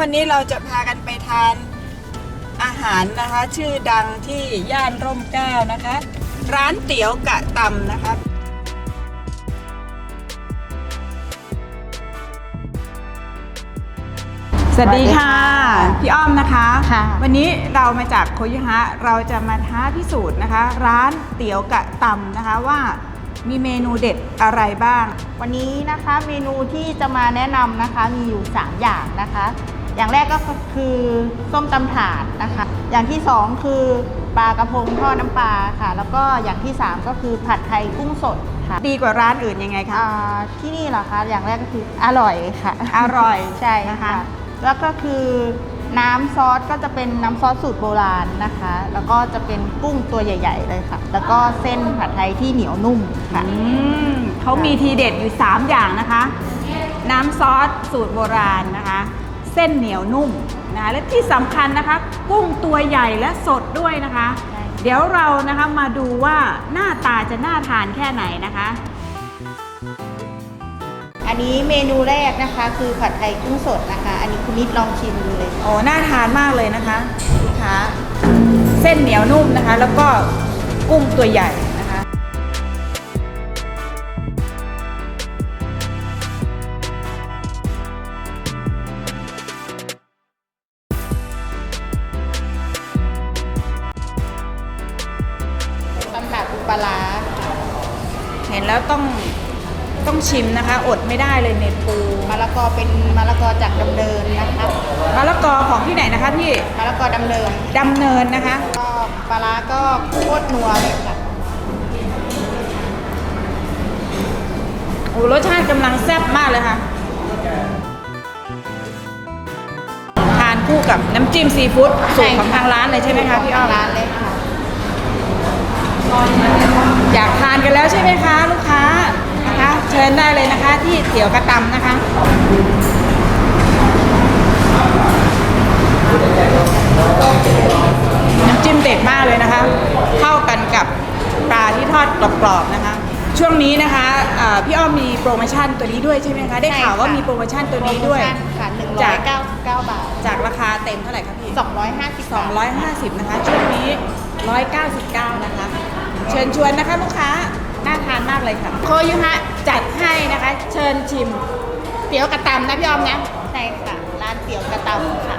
วันนี้เราจะพากันไปทานอาหารนะคะ ชื่อดังที่ย่านร่มเกล้านะคะ ร้านเตี๋ยวกะตำนะคะสวัสดีค่ะ พี่อ้อมนะคะค่ะวันนี้เรามาจากโคยุฮะเราจะมาท้าพิสูจน์นะคะ ร้านเตี๋ยวกะตำนะคะว่ามีเมนูเด็ดอะไรบ้าง วันนี้นะคะเมนูที่จะมาแนะนำนะคะมีอยู่ 3 อย่างนะคะ อย่างแรกก็คือส้มตำถาดนะคะ อย่างที่2คือปลากระพงทอดน้ำปลาค่ะ แล้วก็อย่างที่3ก็คือผัดไทยกุ้งสดค่ะดีกว่าร้านอื่นยังไงคะอ่าที่นี่เหรอคะอย่างแรกก็คืออร่อยค่ะอร่อยใช่นะคะค่ะแล้วก็คือน้ำซอสก็จะเป็นน้ำซอสสูตรโบราณนะคะ แล้วก็จะเป็นกุ้งตัวใหญ่ ๆ เลยค่ะ แล้วก็เส้นผัดไทยที่เหนียวนุ่มค่ะอืมเขามีทีเด็ดอยู่ 3 อย่างนะคะ น้ำซอสสูตรโบราณนะคะ เส้นเหนียวนุ่มนะคะและที่สำคัญนะคะกุ้งตัวใหญ่และสดด้วยนะคะใช่เดี๋ยวเรานะคะมาดูว่าหน้าตาจะน่าทานแค่ไหนนะคะ อันนี้เมนูแรกนะคะคือผัดไทยกุ้งสดนะคะ อันนี้คุณนิดลองชิมดูเลยโอ้น่าทานมากเลยนะคะลูกค้าเส้นเหนียวนุ่มนะคะ แล้วก็กุ้งตัวใหญ่ ปูปลาร้าเห็นแล้วต้องต้องชิมนะคะ อดไม่ได้เลยเนปูมะละกอเป็นมะละกอจากดำเนินนะคะมะละกอของที่ไหนนะคะพี่มะละกอดำเนินดำเนินนะคะก็ปลาร้าก็โคตรนัวเลยค่ะโอ้รสชาติกำลังแซ่บมากเลยค่ะ ทานคู่กับน้ำจิ้มซีฟู้ดสูตรของทางร้านเลยใช่ไหมคะพี่อ้อมร้านเลยค่ะ อยากทานกันแล้วใช่ไหมคะ ลูกค้า นะคะเชิญได้เลยนะคะ ที่เตี๋ยวกระตำนะคะน้ำจิ้มเด็ดมากเลยนะคะ เข้ากันกับปลาที่ทอดกรอบๆนะคะ ช่วงนี้นะคะเอ่อพี่อ้อมมีโปรโมชั่นตัวนี้ด้วยใช่ไหมคะ ได้ข่าวว่ามีโปรโมชั่นตัวนี้ด้วยโปรโมชั่นค่ะหนึ่งร้จาอกยเก้าสิบเก้าบาท จากราคาเต็มเท่าไหร่คะพี่สองร้อยห้าสิบ250นะคะ ช่วงนี้199นะคะ เชิญชวนนะคะลูกค้า น่าทานมากเลยค่ะ โคยุฮะจัดให้นะคะ เชิญชิม เตี๋ยวกระตำนะพี่ออมนะใช่ค่ะ ร้านเตี๋ยวกระตำค่ะ